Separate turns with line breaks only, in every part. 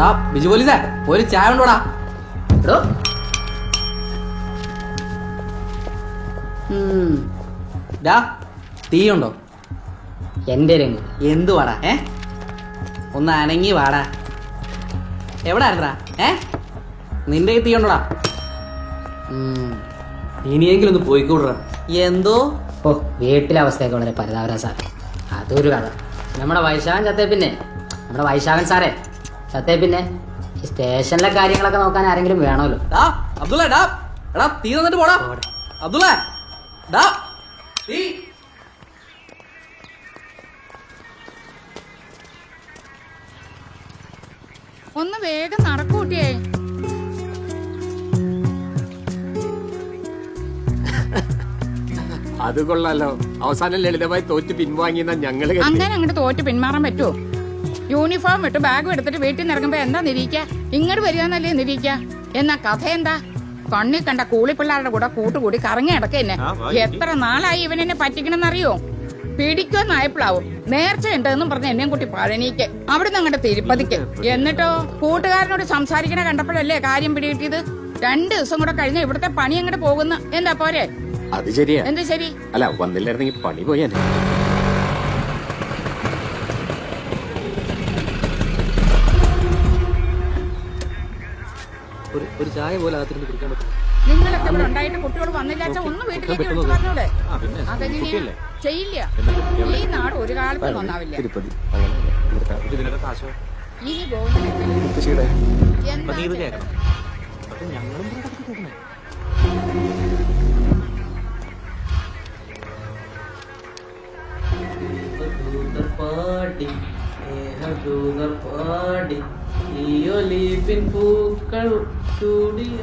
ഡാ ബിജു പോലീസേ ഒരു ചായ ഉണ്ടോടാ എടോ. ഡാ തീ ഉണ്ടോ
എന്റെ രംഗ്
എന്തു വാടാ ഏ? ഒന്ന് അനങ്ങി വാടാ. എവിടെ ആയിരുന്നാ ഏ? നിന്റെ തീ ഉണ്ടോടാ. ഇനിയെങ്കിലും ഒന്ന് പോയിക്കൂടാ എന്തോ?
ഓ വീട്ടിലെ അവസ്ഥയൊക്കെ വളരെ പരിതാപര സാറേ. അതൊരു കഥ. നമ്മുടെ വൈശാഖൻ ചത്തേ പിന്നെ. നമ്മുടെ വൈശാഖൻ സാറേ. ചത്തേ പിന്നെ സ്റ്റേഷനിലെ കാര്യങ്ങളൊക്കെ നോക്കാൻ ആരെങ്കിലും വേണമല്ലോ.
ഡാ അബ്ദുള്ള ഡാ. എടാ തീ തന്നിട്ട് പോടാ.
പോടെ.
അബ്ദുള്ള ഡാ. തീ.
ഒന്ന് വേഗം നടക്കൂട്ടിയേ
അത് കൊള്ളാലോ. അവസാനം ലളിതമായി തോറ്റ് പിൻവാങ്ങിയെന്നാ ഞങ്ങൾ.
അങ്ങനെ അങ്ങോട്ട് തോറ്റ് പിന്മാറാൻ പറ്റുമോ യൂണിഫോം ഇട്ട് ബാഗ് എടുത്തിട്ട് വീട്ടിൽ നിന്ന് ഇറങ്ങുമ്പോ എന്താ നിരീക്ക? ഇങ്ങോട്ട് വരികയെന്നല്ലേ നിരീക്ക? എന്നാ കഥ എന്താ? കണ്ണി കണ്ട കൂളിപ്പിള്ളാരുടെ കൂടെ കൂട്ടുകൂടി കറങ്ങി അടക്കന്നെ എത്ര നാളായി ഇവനെന്നെ പറ്റിക്കണമെന്നറിയോ പിടിക്കുമെന്നായപ്പോഴാവും നേർച്ച ഉണ്ടെന്നും പറഞ്ഞ് എന്നെയും കുട്ടി പഴനിക്ക്. അവിടുന്ന് അങ്ങോട്ട് തിരുപ്പതിക്ക്. എന്നിട്ടോ? കൂട്ടുകാരനോട് സംസാരിക്കണ കണ്ടപ്പോഴല്ലേ കാര്യം പിടികിട്ടിയത്? രണ്ടു ദിവസം കൂടെ കഴിഞ്ഞ ഇവിടുത്തെ പണി അങ്ങോട്ട് പോകുന്ന? എന്താ പോരെ?
അത് ശരിയാ.
എന്താ ശരി?
അല്ല വന്നില്ലായിരുന്നെങ്കിൽ പണി പോയാനെ.
ഒരു ഒരു ചായ പോലെ അകത്തിരുന്ന് കുടിക്കാൻ പറ്റും.
നിങ്ങളൊക്കെ ഇവിടെ ഉണ്ടായിട്ട് കുട്ടികൾ വന്നില്ല ഒന്ന് വീട്ടിലേക്ക് വിളിച്ചു പറഞ്ഞൂടെ? അതെങ്ങനെയാ? ചെയ്യില്ല. ഈ നാട് ഒരു കാലത്തും നന്നാവില്ല
തിരുപ്പതി
ഇനി
മുത്തശ്ശിയുടെ
എന്താ ചെയ്തത്?
ഈയൊലീപിൻ പൂക്കൾ ചൂടിയ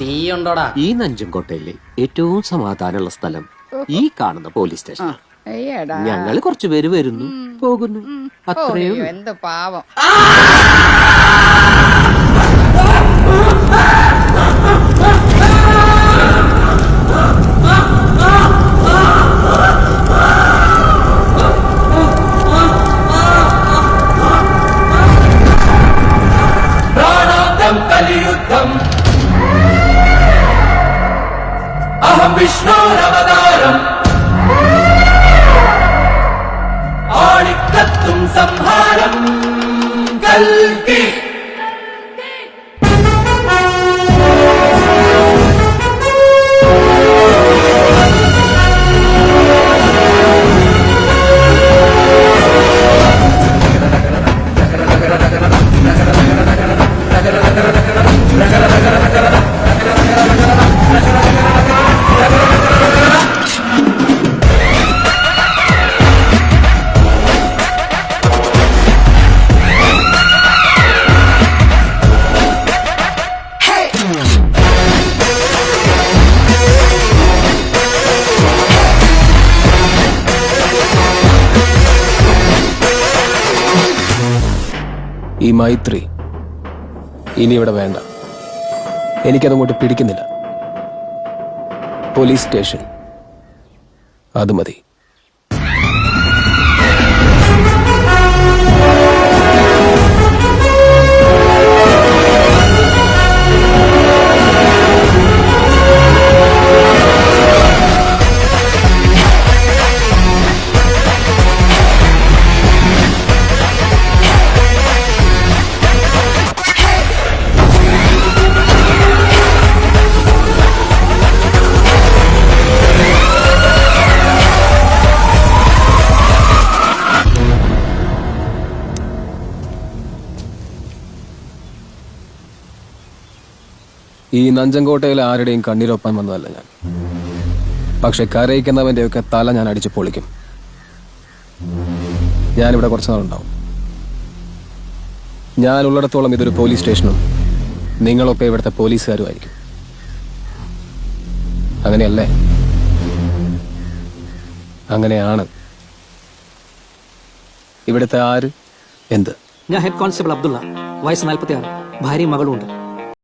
തീയുണ്ടോടാ?
ഈ നഞ്ചൻകോട്ടയിലെ ഏറ്റവും സമാധാനമുള്ള സ്ഥലം ഈ കാണുന്ന പോലീസ് സ്റ്റേഷൻ
അയ്യടാ
ഞങ്ങൾ കുറച്ചുപേര് വരുന്നു. പോകുന്നു. അത്രയും.
എന്ത് പാവം.
அவதாரம் ஆளிக்கத்தும் சம்ஹாரம். கல்கி.
ഈ മൈത്രി ഇനി ഇവിടെ വേണ്ട. എനിക്കതങ്ങോട്ട് പിടിക്കുന്നില്ല. Police station. അത് മതി. ഈ നഞ്ചങ്കോട്ടയിലെ ആരുടെയും കണ്ണീരൊപ്പാൻ വന്നതല്ല ഞാൻ. പക്ഷെ കരയിക്കുന്നവന്റെയൊക്കെ തല ഞാൻ അടിച്ചു പൊളിക്കും. ഞാനിവിടെ കുറച്ച് നാളുണ്ടാവും. ഞാൻ ഉള്ളിടത്തോളം ഇതൊരു പോലീസ് സ്റ്റേഷനും നിങ്ങളൊക്കെ ഇവിടുത്തെ പോലീസുകാരുമായിരിക്കും. അങ്ങനെയല്ലേ? അങ്ങനെയാണ്. ഇവിടുത്തെ ആര്? എന്ത്?
ഞാൻ ഹെഡ് കോൺസ്റ്റബിൾ അബ്ദുള്ള. വയസ്സ് നാൽപ്പത്തി ആറ് ഭാര്യയും മകളും ഉണ്ട്